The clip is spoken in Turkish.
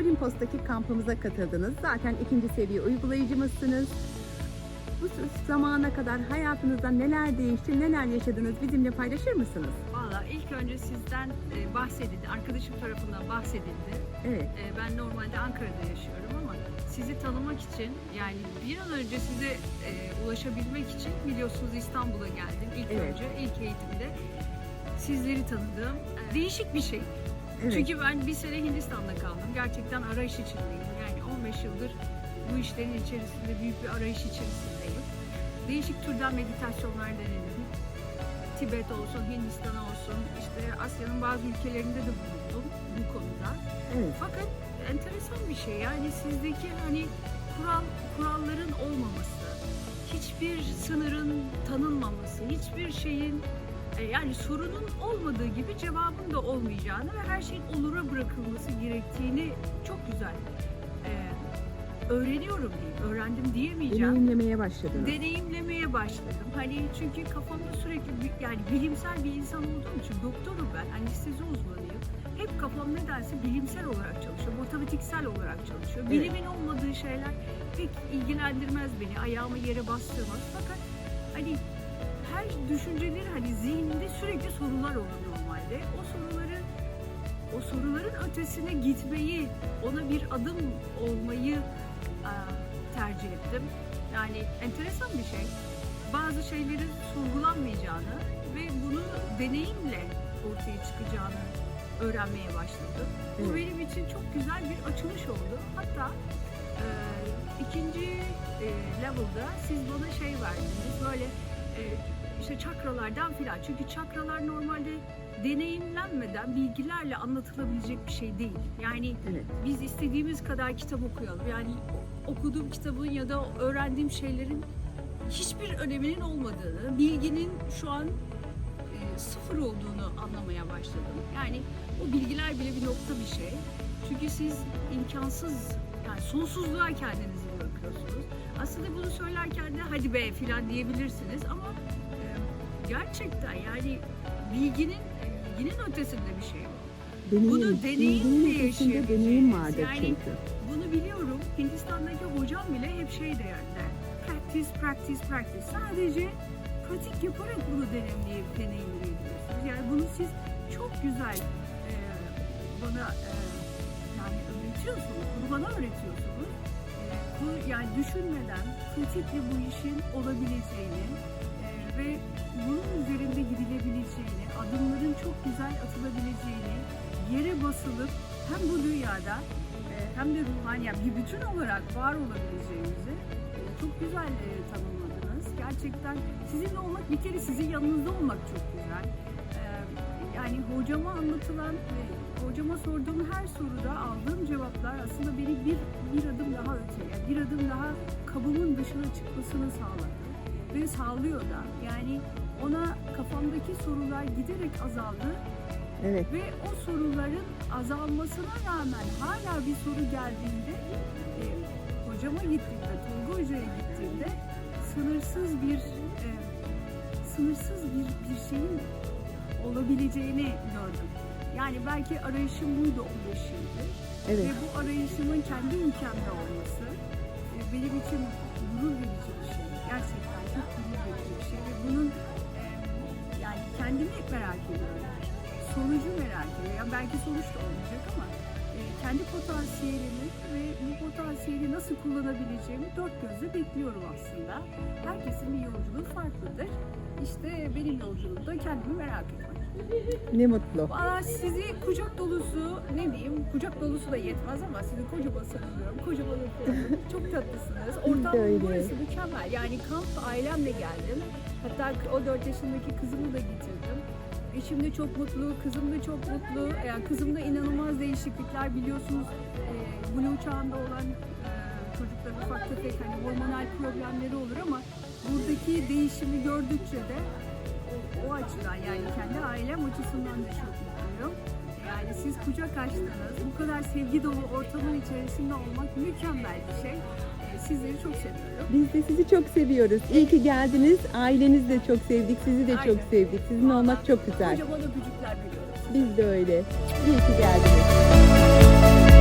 Limpos'taki kampımıza katıldınız. Zaten ikinci seviye uygulayıcımızsınız. Bu zamana kadar hayatınızda neler değişti, neler yaşadınız bizimle paylaşır mısınız? Valla ilk önce sizden e, bahsedildi, arkadaşım tarafından bahsedildi. Evet, E, ben normalde Ankara'da yaşıyorum ama sizi tanımak için yani bir an önce size e, ulaşabilmek için biliyorsunuz İstanbul'a geldim ilk Evet. önce ilk eğitimde sizleri tanıdım. Değişik bir şey. Evet. Çünkü ben bir sene Hindistan'da kaldım. Gerçekten arayış içindeyim. Yani 15 yıldır bu işlerin içerisinde büyük bir arayış içerisindeyim. Değişik türden meditasyonlar denedim. Tibet olsun, Hindistan olsun, işte Asya'nın bazı ülkelerinde de bulundum bu konuda. evet. Fakat enteresan bir şey yani sizdeki hani kural kuralların olmaması, hiçbir sınırın tanınmaması, hiçbir şeyin yani sorunun olmadığı gibi cevabın da olmayacağını ve her şeyin olura bırakılması gerektiğini çok güzel e, öğreniyorum diyeyim. Öğrendim diyemeyeceğim. Deneyimlemeye başladınız. Deneyimlemeye başladım. Hani çünkü kafamda sürekli bir- yani bilimsel bir insan olduğum için doktorum ben, anestezi uzmanıyım. Hep kafam nedense bilimsel olarak çalışıyor, matematiksel olarak çalışıyor. Evet. Bilimin olmadığı şeyler pek ilgilendirmez beni, ayağımı yere bastırmaz. Fakat hani her düşünceleri hani zihnimde sürekli sorular olur normalde. O soruları o soruların ötesine gitmeyi, ona bir adım olmayı aa, tercih ettim. Yani enteresan bir şey. Bazı şeylerin sorgulanmayacağını ve bunu deneyimle ortaya çıkacağını öğrenmeye başladım. Bu Evet. benim için çok güzel bir açılış oldu. Hatta e, ikinci e, level'da siz bana şey verdiniz böyle e, işte çakralardan filan. Çünkü çakralar normalde deneyimlenmeden bilgilerle anlatılabilecek bir şey değil. Yani Evet. biz istediğimiz kadar kitap okuyalım. Yani okuduğum kitabın ya da öğrendiğim şeylerin hiçbir öneminin olmadığını, bilginin şu an e, sıfır olduğunu anlamaya başladım. Yani o bilgiler bile bir nokta bir şey. Çünkü siz imkansız, yani sonsuzluğa kendinizi bırakıyorsunuz. Aslında bunu söylerken de hadi be filan diyebilirsiniz ama e, gerçekten yani bilginin bilginin ötesinde bir şey bu. Deneyim, Bunu deneyimle yaşayabileceğiniz, deneyim vardır yani- çünkü. Bunu biliyorum. Hindistan'daki hocam bile hep şey derler. Practice, practice, practice. Sadece pratik yaparak bunu deneyimleyip deneyimleyebilirsiniz. Yani bunu siz çok güzel e, bana e, yani öğretiyorsunuz. Bunu bana öğretiyorsunuz. E, yani düşünmeden pratikle bu işin olabileceğini e, ve bunun üzerinde gidilebileceğini, adımların çok güzel atılabileceğini, yere basılıp hem bu dünyada e, hem de ruhani yani bir bütün olarak var olabileceğimizi e, çok güzel e, tanımladınız. Gerçekten sizinle olmak bir kere sizin yanınızda olmak çok güzel. E, Yani hocama anlatılan ve hocama sorduğum her soruda aldığım cevaplar aslında beni bir bir adım daha kabımın dışına çıkmasını sağladı ve sağlıyor da. Yani ona kafamdaki sorular giderek azaldı Evet. ve o soruların azalmasına rağmen hala bir soru geldiğinde e, hocama gittiğimde, Tolga Hoca'ya gittiğimde sınırsız bir e, sınırsız bir, bir şeyin olabileceğini gördüm. Yani belki arayışım buydu 15 yıldır. Evet. Ve bu arayışımın kendi ülkemde olması e, benim için gurur verici bir şey. Gerçekten çok gurur verici bir şey. Ve bunun e, yani kendimi hep merak ediyorum. Sonucu merak ediyorum. Yani belki sonuç da olmayacak ama e, kendi potansiyelimi ve bu potansiyeli nasıl kullanabileceğimi dört gözle bekliyorum aslında. Herkesin bir yolculuğu farklıdır. İşte benim yolculuğum da kendimi merak etmek. Ne mutlu. Valla sizi kucak dolusu ne diyeyim kucak dolusu da yetmez ama sizi kocaman sarılıyorum. Kocaman öpüyorum. Çok tatlısınız. Ortam burası mükemmel. Yani kamp ailemle geldim. Hatta o 4 yaşındaki kızımı da getirdim. Eşim de çok mutlu, kızım da çok mutlu. Yani kızımda inanılmaz değişiklikler biliyorsunuz. E, Blue çağında olan e, çocukların ufak tefek hani hormonal problemleri olur ama buradaki değişimi gördükçe de o, açıdan yani kendi ailem açısından da çok mutluyum. Yani siz kucak açtınız. Bu kadar sevgi dolu ortamın içerisinde olmak mükemmel bir şey. Ee, Sizleri çok seviyorum. Biz de sizi çok seviyoruz. İyi ki geldiniz. Ailenizi de çok sevdik. Sizi de çok Aynen. sevdik. Sizinle olmak çok güzel. Kocaman öpücükler veriyorum. Biz de öyle. İyi ki geldiniz.